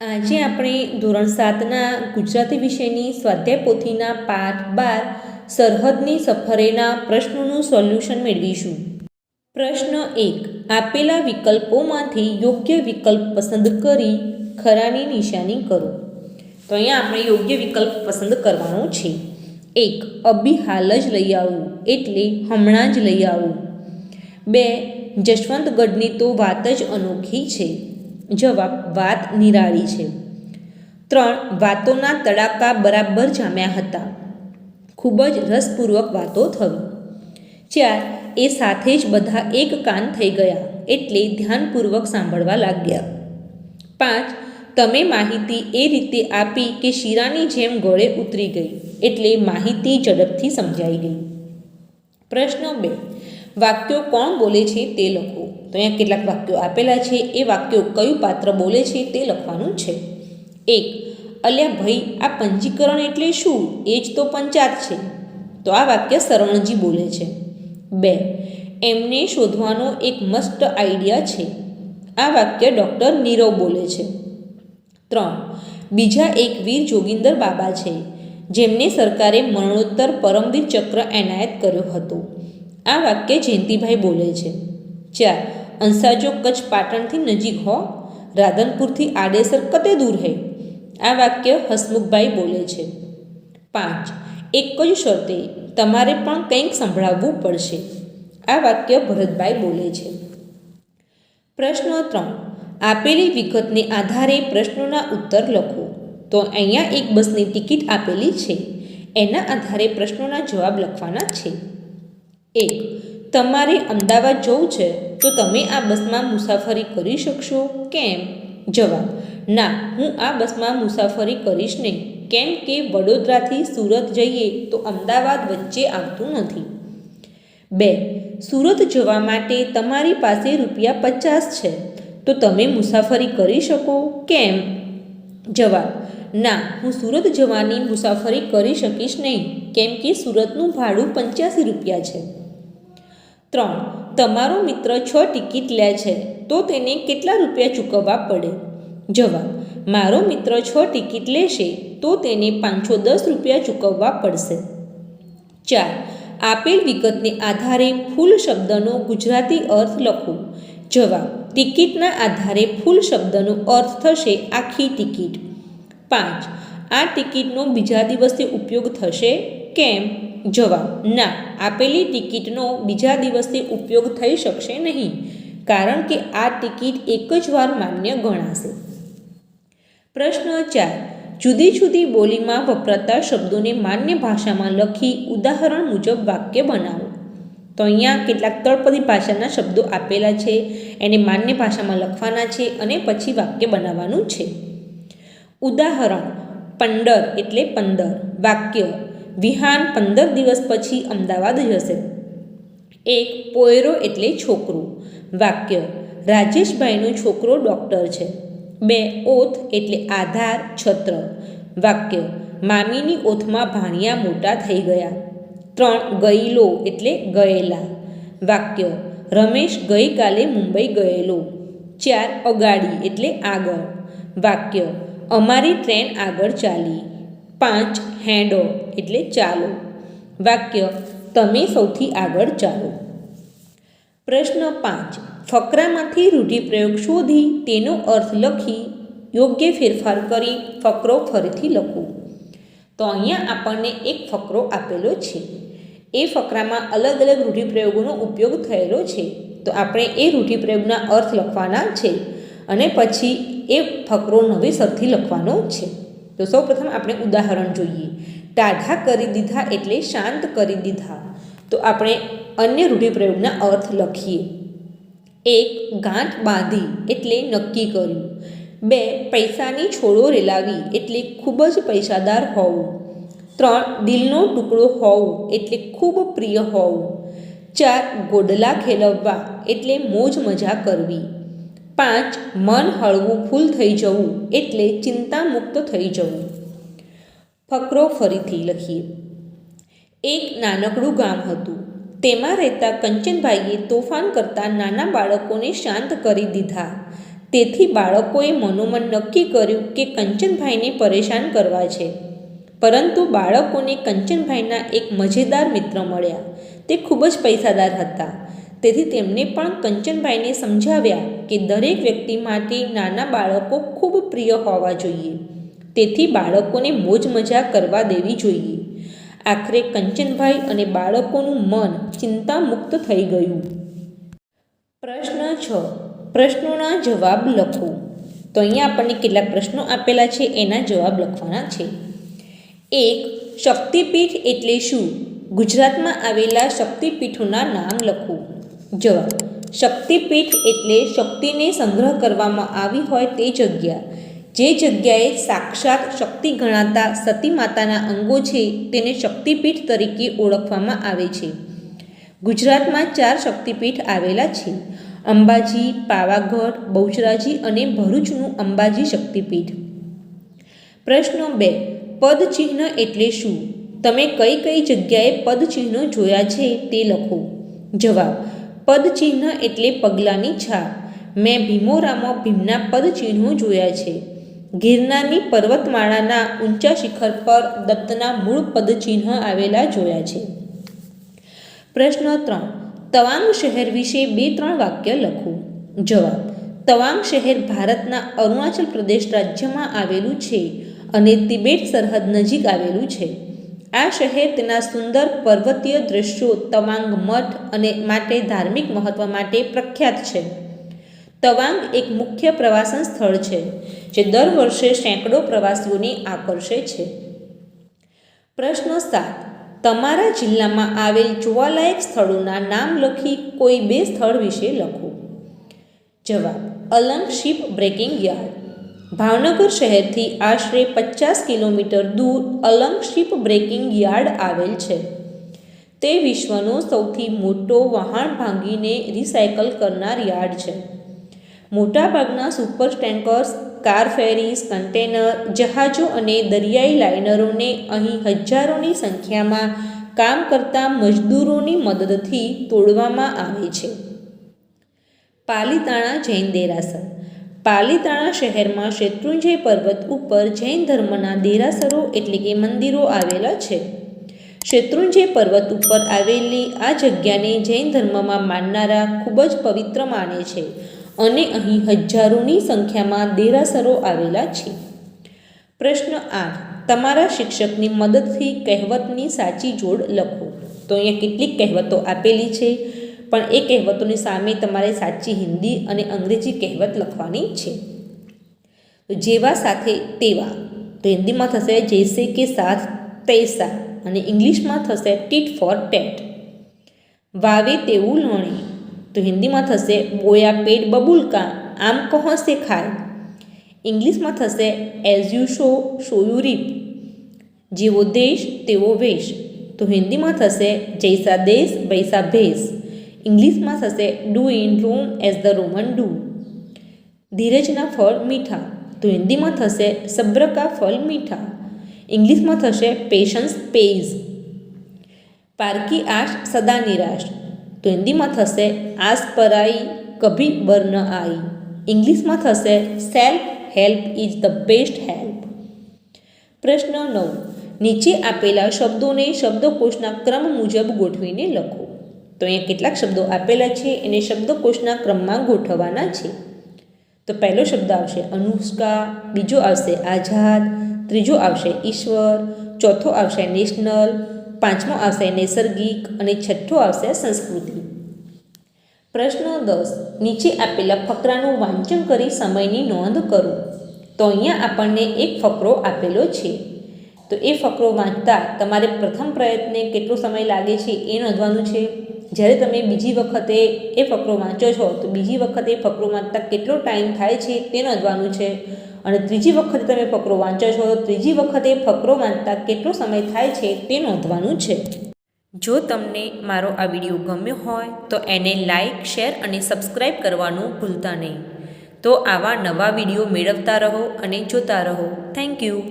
આજે આપણે ધોરણ સાતના ગુજરાતી વિષયની સ્વાધ્યાય પોથીના પાઠ બાર સરહદની સફરેના પ્રશ્નોનું સોલ્યુશન મેળવીશું. પ્રશ્ન એક, આપેલા વિકલ્પોમાંથી યોગ્ય વિકલ્પ પસંદ કરી ખરાની નિશાની કરો. તો અહીંયા આપણે યોગ્ય વિકલ્પ પસંદ કરવાનો છે. એક અબી હાલ જ લઈ આવવું, એટલે હમણાં જ લઈ આવવું. બે જશવંતગઢની તો વાત જ અનોખી છે. જવાબ વાત નિરાળી છે. ત્રણ, વાતોના તડાકા બરાબર જામ્યા હતા. ખૂબ જ રસપૂર્વક વાતો થવી ચાર, એ સાથે જ બધા એક કાન થઈ ગયા એટલે ધ્યાનપૂર્વક સાંભળવા લાગ્યા. પાંચ, તમે માહિતી એ રીતે આપી કે શીરાની જેમ ગળે ઉતરી ગઈ એટલે માહિતી ઝડપથી સમજાઈ ગઈ. પ્રશ્ન બે, વાક્યો કોણ બોલે છે તે લખો. તો અહીંયા કેટલાક વાક્યો આપેલા છે. એ વાક્યો કયું પાત્ર બોલે છે તે લખવાનું છે. એક, અલ્યા ભાઈ, આ પંજીકરણ એટલે શું? એ જ તો પંચાત છે. તો આ વાક્ય શરણજી બોલે છે. બે, એમને શોધવાનો એક મસ્ત આઈડિયા છે. આ વાક્ય ડૉક્ટર નીરવ બોલે છે. ત્રણ, બીજા એક વીર જોગિંદર બાબા છે, જેમને સરકારે મરણોત્તર પરમવીર ચક્ર એનાયત કર્યો હતો. આ વાક્ય જયંતિભાઈ બોલે છે. ચાર અંસાજો કચ્છ પાટણથી નજીક હો, રાધનપુરથી આડેસર કતે દૂર હૈ. આ વાક્ય હસમુખભાઈ બોલે છે. પાંચ, એક જ શરતે તમારે પણ કંઈક સંભળાવવું પડશે. આ વાક્ય ભરતભાઈ બોલે છે. પ્રશ્ન ત્રણ, આપેલી વિગતને આધારે પ્રશ્નોના ઉત્તર લખો. તો અહીંયા એક બસની ટિકિટ આપેલી છે. એના આધારે પ્રશ્નોના જવાબ લખવાના છે. એક તમારે અમદાવાદ જવું છે, તો તમે આ બસમાં મુસાફરી કરી શકશો. કેમ? જવાબ, ના, હું આ બસમાં મુસાફરી કરીશ નહીં. કેમ કે વડોદરાથી સુરત જઈએ તો અમદાવાદ વચ્ચે આવતું નથી. બે, સુરત જવા માટે તમારી પાસે રૂપિયા પચાસ છે, તો તમે મુસાફરી કરી શકો. કેમ? જવાબ, ના, હું સુરત જવાની મુસાફરી કરી શકીશ નહીં, કેમ કે સુરતનું ભાડું પંચ્યાસી રૂપિયા છે. ત્રણ. તમારો મિત્ર છ ટિકિટ લે છે, તો તેને કેટલા રૂપિયા ચૂકવવા પડે? જવાબ, મારો મિત્ર છ ટિકિટ લેશે, તો તેને પાંચસો દસ રૂપિયા ચૂકવવા પડશે. ચાર. આપેલ વિગતને આધારે ફૂલ શબ્દનો ગુજરાતી અર્થ લખો. જવાબ, ટિકિટના આધારે ફૂલ શબ્દનો અર્થ થશે આખી ટિકિટ. પાંચ. આ ટિકિટનો બીજા દિવસે ઉપયોગ થશે? કેમ? જવાબ, ના, આપેલી ટિકિટનો બીજા દિવસે ઉપયોગ થઈ શકશે નહીં, કારણ કે આ ટિકિટ એક જ વાર માન્ય ગણાશે. પ્રશ્ન ચાર, જુદી જુદી બોલીમાં વપરાતા શબ્દોને માન્ય ભાષામાં લખી ઉદાહરણ મુજબ વાક્ય બનાવો. તો અહીંયા કેટલાક તળપદી ભાષાના શબ્દો આપેલા છે, એને માન્ય ભાષામાં લખવાના છે અને પછી વાક્ય બનાવવાનું છે. ઉદાહરણ, પંદર એટલે પંદર, વાક્ય વિહાન પંદર દિવસ પછી અમદાવાદ જશે. એક પોયરો એટલે છોકરું. વાક્ય, રાજેશભાઈનો છોકરો ડૉક્ટર છે. બે ઓથ એટલે આધાર, છત્ર. વાક્ય, મામીની ઓથમાં ભાણિયા મોટા થઈ ગયા. ત્રણ ગયેલો એટલે ગયેલા. વાક્ય, રમેશ ગઈકાલે મુંબઈ ગયેલો. ચાર અગાડી એટલે આગળ. વાક્ય, અમારી ટ્રેન આગળ ચાલી. પાંચ હેંડો. એટલે ચાલો. વાક્ય, તમે સૌથી આગળ ચાલો. પ્રશ્ન પાંચ, ફકરામાંથી રૂઢિપ્રયોગ શોધી તેનો અર્થ લખી યોગ્ય ફેરફાર કરી ફકરો ફરીથી લખો. તો અહીંયા આપણને એક ફકરો આપેલો છે. એ ફકરામાં અલગ અલગ રૂઢિપ્રયોગોનો ઉપયોગ થયેલો છે. તો આપણે એ રૂઢિપ્રયોગના અર્થ લખવાના છે અને પછી એ ફકરો નવેસરથી લખવાનો છે. તો સૌપ્રથમ આપણે ઉદાહરણ જોઈએ. ટાઢા કરી દીધા એટલે શાંત કરી દીધા. તો આપણે અન્ય રૂઢિપ્રયોગના અર્થ લખીએ. એક, ગાંઠ બાંધી એટલે નક્કી કર્યું. બે, પૈસાની છોડો રેલાવી એટલે ખૂબ જ પૈસાદાર હોવું. ત્રણ, દિલનો ટુકડો હોવું એટલે ખૂબ પ્રિય હોવું. ચાર, ગોડલા ખેલવવા એટલે મોજ મજા કરવી. પાંચ, મન હળવું ફૂલ થઈ જવું એટલે ચિંતા મુક્ત થઈ જવું. ફકરો ફરીથી લખીએ. એક નાનકડું ગામ હતું. તેમાં રહેતા કંચનભાઈએ તોફાન કરતા નાના બાળકોને શાંત કરી દીધા. તેથી બાળકોએ મનોમન નક્કી કર્યું કે કંચનભાઈને પરેશાન કરવા છે. પરંતુ બાળકોને કંચનભાઈના એક મજેદાર મિત્ર મળ્યા. તે ખૂબ જ પૈસાદાર હતા. તેથી તેમને પણ કંચનભાઈને સમજાવ્યા કે દરેક વ્યક્તિ માટે નાના બાળકો ખૂબ પ્રિય હોવા જોઈએ. તેથી બાળકોને મોજ મજા કરવા દેવી જોઈએ. આખરે કંચનભાઈ અને બાળકોનું મન ચિંતામુક્ત થઈ ગયું. પ્રશ્ન છ. પ્રશ્નોના જવાબ લખો. તો અહીંયા આપણને કેટલાક પ્રશ્નો આપેલા છે, એના જવાબ લખવાના છે. એક, શક્તિપીઠ એટલે શું? ગુજરાતમાં આવેલા શક્તિપીઠોના નામ લખો. જવાબ, શક્તિપીઠ એટલે શક્તિને સંગ્રહ કરવામાં આવી હોય તે જગ્યા. જે જગ્યાએ સાક્ષાત શક્તિ ગણાતા સતી માતાના અંગો છે તેને શક્તિપીઠ તરીકે ઓળખવામાં આવે છે. ગુજરાતમાં ચાર શક્તિપીઠ આવેલા છે. અંબાજી, પાવાગઢ, બહુચરાજી અને ભરૂચનું અંબાજી શક્તિપીઠ. પ્રશ્ન બે, પદચિહ્ન એટલે શું? તમે કઈ કઈ જગ્યાએ પદચિહ્નો જોયા છે તે લખો. જવાબ, પદચિહ્ન એટલે પગલાંની છાપ. મેં ભીમોરામાં ભીમના પદચિહ્નો જોયા છે. ગિરનારની પર્વતમાળાના ઊંચા શિખર પર દત્તના મૂળ પદચિહ્ન આવેલા જોયા છે. પ્રશ્ન ત્રણ, તવાંગ શહેર વિશે બે ત્રણ વાક્ય લખો. જવાબ, તવાંગ શહેર ભારતના અરુણાચલ પ્રદેશ રાજ્યમાં આવેલું છે અને તિબેટ સરહદ નજીક આવેલું છે. આ શહેર તેના સુંદર પર્વતીય દૃશ્યો તવાંગ મઠ અને માટે ધાર્મિક મહત્વ માટે પ્રખ્યાત છે. તવાંગ એક મુખ્ય પ્રવાસન સ્થળ છે, જે દર વર્ષે સેંકડો પ્રવાસીઓને આકર્ષે છે. પ્રશ્ન સાત, તમારા જિલ્લામાં આવેલ જોવાલાયક સ્થળોના નામ લખી કોઈ બે સ્થળ વિશે લખો. જવાબ, Alang ship breaking yard. Bhavnagar શહેરથી આશરે પચાસ કિલોમીટર દૂર અલંગ શિપ બ્રેકિંગ યાર્ડ આવેલ છે. તે વિશ્વનો સૌથી મોટો વહાણ ભાંગીને રિસાયકલ કરનાર યાર્ડ છે. મોટાભાગના super tankers, car ferries container, જહાજો અને દરિયાઈ લાઇનરોને અહીં હજારોની સંખ્યામાં કામ કરતા મજદૂરોની મદદથી તોડવામાં આવે છે. પાલીતાણા જૈન દેરાસર. પાલીતાણા શહેરમાં શેત્રુંજય પર્વત ઉપર જૈન ધર્મના દેરાસરો એટલે કે મંદિરો આવેલા છે. શેત્રુંજય પર્વત ઉપર આવેલી આ જગ્યાને જૈન ધર્મમાં માનનારા ખૂબ જ પવિત્ર માને છે. અને અહીં હજારોની સંખ્યામાં દેરાસરો આવેલા છે. પ્રશ્ન આઠ. તમારા શિક્ષકની મદદથી કહેવતની સાચી જોડ લખો. તો અહીંયા કેટલીક કહેવતો આપેલી છે, પણ એ કહેવતોની સામે તમારે સાચી હિન્દી અને અંગ્રેજી કહેવત લખવાની છે. જેવા સાથે તેવા. તો હિન્દીમાં થશે જૈસે કે સાથ તૈસા અને ઇંગ્લિશમાં થશે ટીટ ફોર ટેટ. વાવે તેવું લણે. તો હિન્દીમાં થશે બોયા પેટ બબુલકા આમ કહો સે ખાય. ઇંગ્લિશમાં થશે as you sow so you reap. જેવો દેશ, તેવો વેશ. તો હિન્દીમાં થશે જૈસા દેશ વૈસા ભેસ. ઇંગ્લિશમાં થશે do in Rome as the Roman do. ધીરજના ફળ મીઠા. તો હિન્દીમાં થશે સબ્ર કા ફળ મીઠા. ઇંગ્લિશમાં થશે પેશન્સ પેઇઝ પારકી આશ સદા નિરાશ. તો હિન્દીમાં થશે આસ પરાઈ કભી બર ન આઈ. ઇંગ્લિશમાં થશે self help is the best help. પ્રશ્ન નવ. નીચે આપેલા શબ્દોને શબ્દકોશના ક્રમ મુજબ ગોઠવીને લખો. તો અહીંયા કેટલાક શબ્દો આપેલા છે એને શબ્દકોશના ક્રમમાં ગોઠવવાના છે. તો પહેલો શબ્દ આવશે અનુષ્કા, બીજો આવશે આઝાદ, ત્રીજો આવશે ઈશ્વર, ચોથો આવશે નેશનલ પાંચમો આવશે નૈસર્ગિક અને છઠ્ઠો આવશે સંસ્કૃતિ. પ્રશ્ન દસ, નીચે આપેલા ફકરાનું વાંચન કરી સમયની નોંધ કરો. તો અહીંયા આપણને એક ફકરો આપેલો છે. તો એ ફકરો વાંચતા તમારે પ્રથમ પ્રયત્ને કેટલો સમય લાગે છે એ નોંધવાનું છે? જ્યારે તમે બીજી વખતે એ ફકરો વાંચો છો, તો બીજી વખતે ફકરો વાંચતા કેટલો ટાઈમ થાય છે તે નોંધવાનું છે. અને ત્રીજી વખતે તમે ફકરો વાંચો છો, તો ત્રીજી વખતે ફકરો વાંચતા કેટલો સમય થાય છે તે નોંધવાનું છે. જો તમને મારો આ વીડિયો ગમ્યો હોય, તો એને લાઈક શેર અને સબસ્ક્રાઈબ કરવાનું ભૂલતા નહીં. તો આવા નવા વીડિયો મેળવતા રહો અને જોતા રહો. Thank you